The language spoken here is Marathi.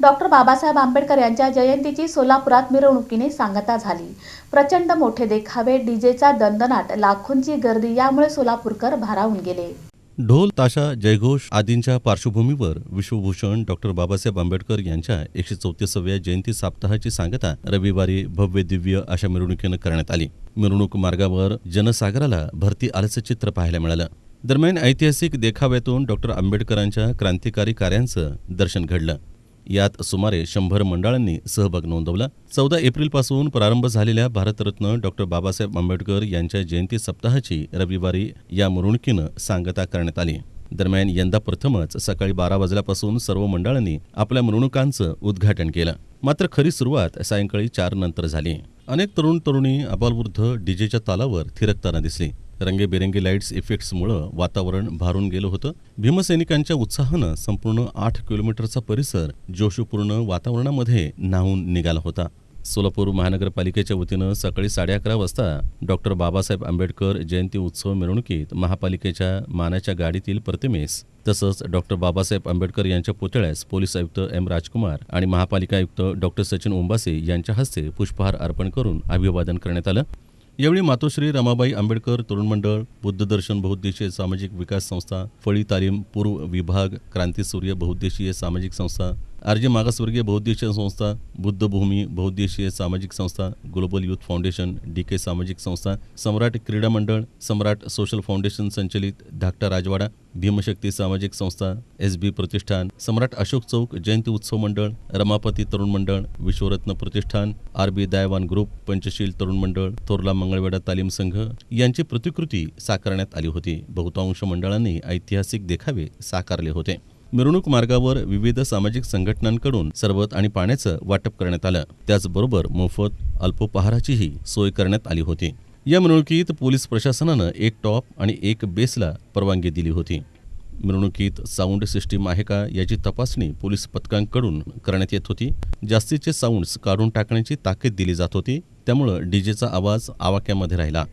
डॉक्टर बाबासाहेब आंबेडकर यांच्या जयंतीची सोलापुरात मिरवणुकीने सांगता झाली. प्रचंड मोठे देखावे डीजेचा दणदणाट लाखोंची गर्दी यामुळे सोलापूरकर भारावून गेले. ढोल ताशा जयघोष आदींच्या पार्श्वभूमीवर विश्वभूषण डॉक्टर बाबासाहेब आंबेडकर यांच्या एकशे चौतीसाव्या जयंती सप्ताहाची सांगता रविवारी भव्य दिव्य अशा मिरवणुकीनं करण्यात आली. मिरवणूक मार्गावर जनसागराला भरती आल्याचं चित्र पाहायला मिळालं. दरम्यान ऐतिहासिक देखाव्यातून डॉक्टर आंबेडकरांच्या क्रांतिकारी कार्यांचं दर्शन घडलं. यात सुमारे शंभर मंडळांनी सहभाग नोंदवला. चौदा एप्रिलपासून प्रारंभ झालेल्या भारतरत्न डॉक्टर बाबासाहेब आंबेडकर यांच्या जयंती सप्ताहाची रविवारी या मिरवणुकीनं सांगता करण्यात आली. दरम्यान यंदा प्रथमच सकाळी बारा वाजल्यापासून सर्व मंडळांनी आपल्या मिरवणुकांचं उद्घाटन केलं. मात्र खरी सुरुवात सायंकाळी चार नंतर झाली. अनेक तरुण तरुणी अबालवृद्ध डीजेच्या तालावर थिरकताना दिसली. रंगेबेरंगी लाईट्स इफेक्ट्समुळं वातावरण भारून गेलं होतं. भीमसैनिकांच्या उत्साहानं संपूर्ण आठ किलोमीटरचा परिसर जोशपूर्ण वातावरणामध्ये न्हावून निघाला होता. सोलापूर महानगरपालिकेच्या वतीनं सकाळी साडे अकरा वाजता डॉक्टर बाबासाहेब आंबेडकर जयंती उत्सव मिरवणुकीत महापालिकेच्या मानाच्या गाडीतील प्रतिमेस तसंच डॉक्टर बाबासाहेब आंबेडकर यांच्या पुतळ्यास पोलीस आयुक्त एम. राजकुमार आणि महापालिका आयुक्त डॉक्टर सचिन ओंबासे यांच्या हस्ते पुष्पहार अर्पण करून अभिवादन करण्यात आलं. यावेळी मातोश्री रमाबाई आंबेडकर तरुण मंडळ बुद्धदर्शन बहुद्देशीय सामाजिक विकास संस्था फळी तालीम पूर्व विभाग क्रांतीसूर्य बहुद्देशीय सामाजिक संस्था आर्य मागासवर्गीय बहुउद्देशीय संस्था बुद्धभूमी बहुउद्देशीय सामाजिक संस्था global youth foundation D K सामाजिक संस्था सम्राट क्रीडा मंडळ सम्राट सोशल फाउंडेशन संचलित धाकटा राजवाडा भीमशक्ती सामाजिक संस्था एस बी प्रतिष्ठान सम्राट अशोक चौक जयंती उत्सव मंडळ रमापती तरुण मंडळ विश्वरत्न प्रतिष्ठान आर बी दयावान ग्रुप पंचशील तरुण मंडळ थोरला मंगळवेढा तालीम संघ यांची प्रतिकृती साकारण्यात आली होती. बहुतांश मंडळांनी ऐतिहासिक देखावे साकारले होते. मिरवणूक मार्गावर विविध सामाजिक संघटनांकडून सरबत आणि पाण्याचं वाटप करण्यात आलं. त्याचबरोबर मोफत अल्पोपहाराचीही सोय करण्यात आली होती. या मिरवणुकीत पोलीस प्रशासनानं एक टॉप आणि एक बेसला परवानगी दिली होती. मिरवणुकीत साऊंड सिस्टीम आहे का याची तपासणी पोलीस पथकांकडून करण्यात येत होती. जास्तीचे साऊंड्स काढून टाकण्याची ताकीद दिली जात होती. त्यामुळं डीजेचा आवाज आवाक्यामध्ये राहिला.